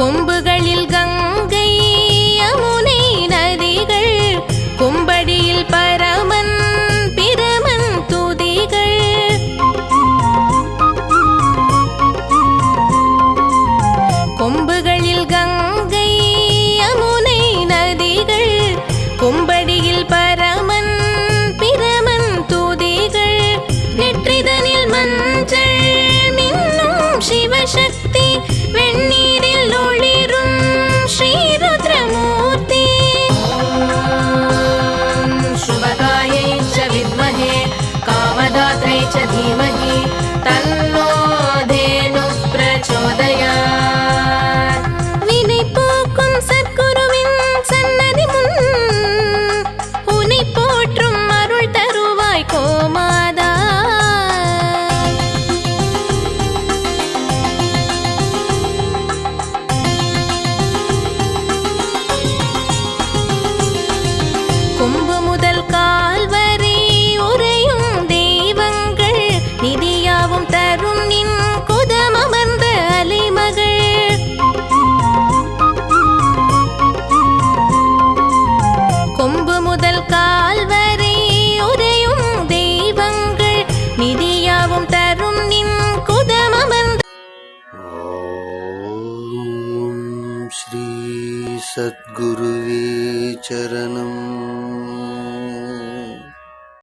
கொம்புகளில் Ganga श्रीसद्गुरुवे चरणम्